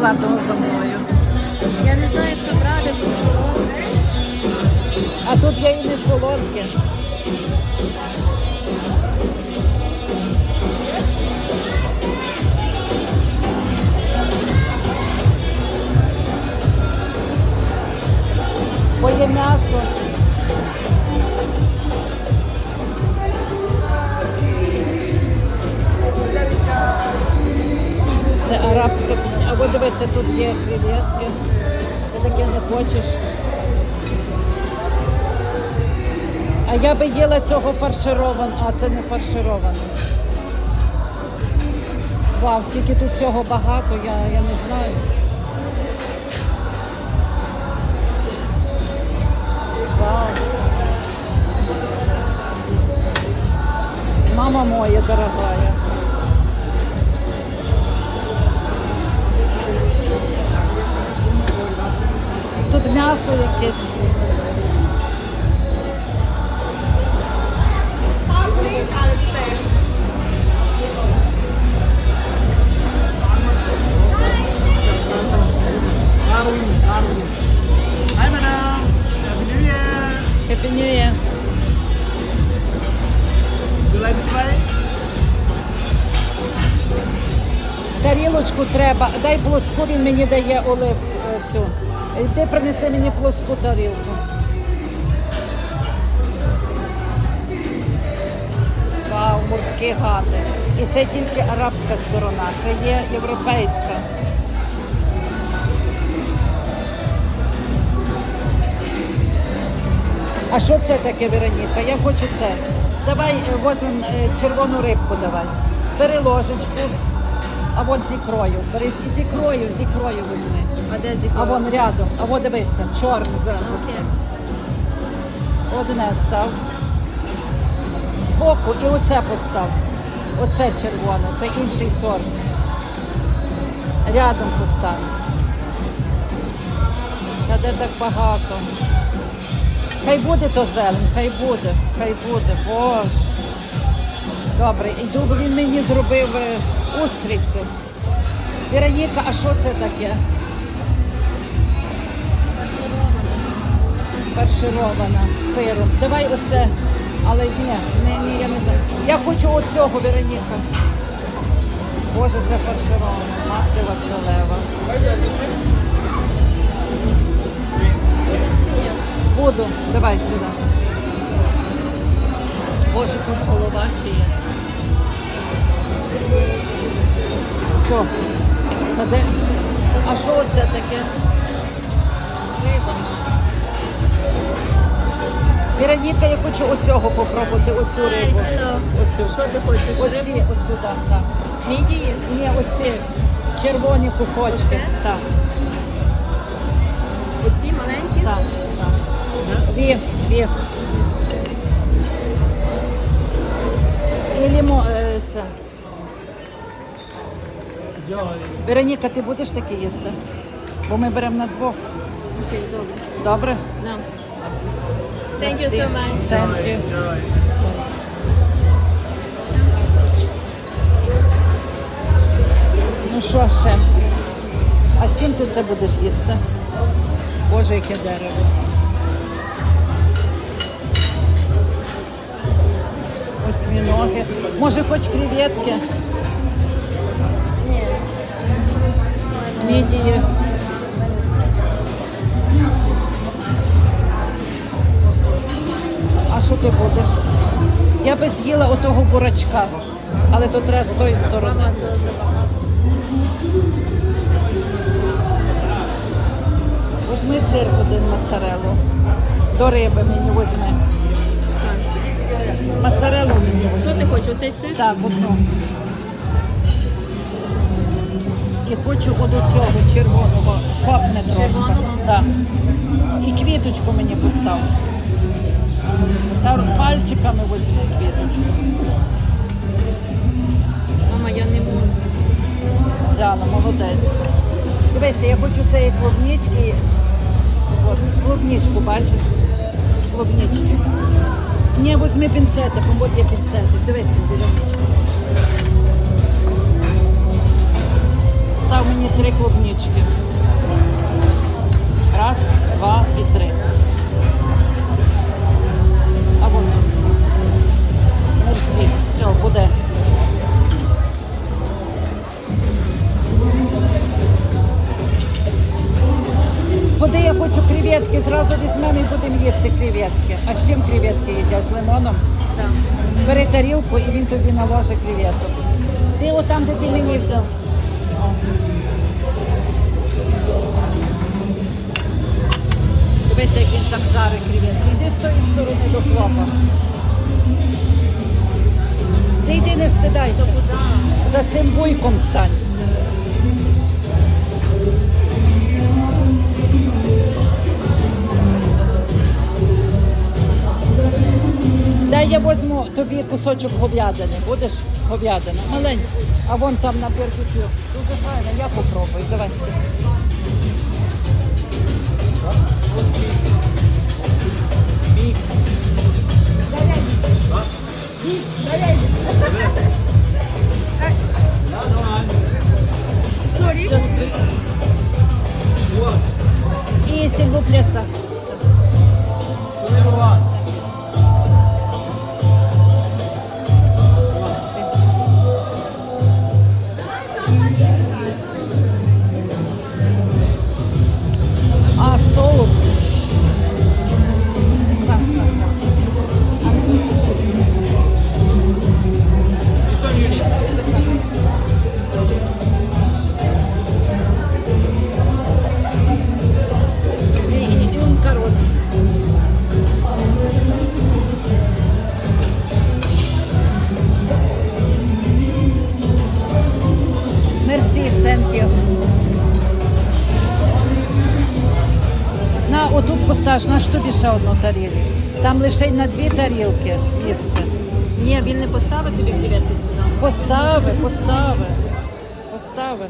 того за мною? Я не знаю, що брати тут село. А тут є і не солодке. Бо є м'ясо. Дивися, тут є креветки. Ти таке не хочеш. А я би їла цього фарширован, а це не фаршироване. Вау, скільки тут цього багато, я, я не знаю. Тут м'ясо якесь. Happy New Year. Тарілочку треба. Дай плоску, він мені дає олив цю. Е, Ти принеси мені плоску тарілку. Вау, морські гати. І це тільки арабська сторона, ще є європейська. А що це таке, Вероніка? Я хочу це. Давай е, возьмемо е, червону рибку давай. Бери ложечку. А вон з ікрою. Бери з ікрою, з ікрою візьми. А де зі А вон рядом. А вон дивись там, чорний зверху. Окей. Одне став. Збоку і оце постав. Оце червоне, це інший сорт. Рядом постав. Та де так багато. Хай буде то зелень, хай буде, хай буде, боже. Добре, іду, бо він мені зробив е, устрицю. Вероніка, а що це таке? Фарширована сиром. Давай оце. Але ні, ні, ні, я не знаю. Я хочу оцього, Вероніка. Боже, це фарширована. Мати Василева. Буду. Давай сюди. Боже, тут голова чи є. Де? А що це таке? риба. Вероніка, я хочу оцього попробувати, оцю рибу. Оцю. Що ти хочеш? Оці, Рибу? оцю, так, так. Мідії? Ні, оці червоні кусочки. Оце? Так, Оці маленькі? так, так. Дві, дві. І лімо, е, це. Вероніка, ти будеш таке їсти? Бо ми беремо на двох. Окей, добре. Добре? No. Thank you so much. Thank you. Ну що ще? А з чим ти це будеш їсти? Боже, яке дерево. Осьміноги. Може, хоч креветки? Мідії. А що ти будеш? Я би з'їла отого бурачка, але то треба з тої сторони. Возьми сир один моцарелу. До риби мені возьми. Моцарелу мені возьми. Що ти хочеш? Оцей сир? Так, одну. І хочу от цього червоного копне трошки. Так. І квіточку мені постав. Та пальчиками возьми квіточку. Мама, я не можу. Взяла, молодець. Дивися, я хочу цієї клубнички. От, клубничку, бачиш? клубнички. Ні, візьми пінцетиком, от є пінцетик. Дивись, Вероничка. Став мені три клубнички. Раз, два і три. А вон. Мерсі. Все, буде. Куди я хочу креветки, зразу візьмемо і будемо їсти креветки. А з чим креветки їдять? З лимоном? Так. Бери тарілку і він тобі наложить креветок. Ти отам, де ти мені взяв. Дивися, як він там жарить креветки. Іди з тої сторони до хлопа. Ти йди не встидайся. За цим буйком стань. Я возьму тобі кусочок говядини. Будеш говядина? Маленький. А вон там на барбекю. Дуже файно, я попробую. Давай. І постаж, на що тобі ще одну тарілку? Там лише на дві тарілки місце. Ні, він не поставить тобі креветки сюди. Постави, постави, постави.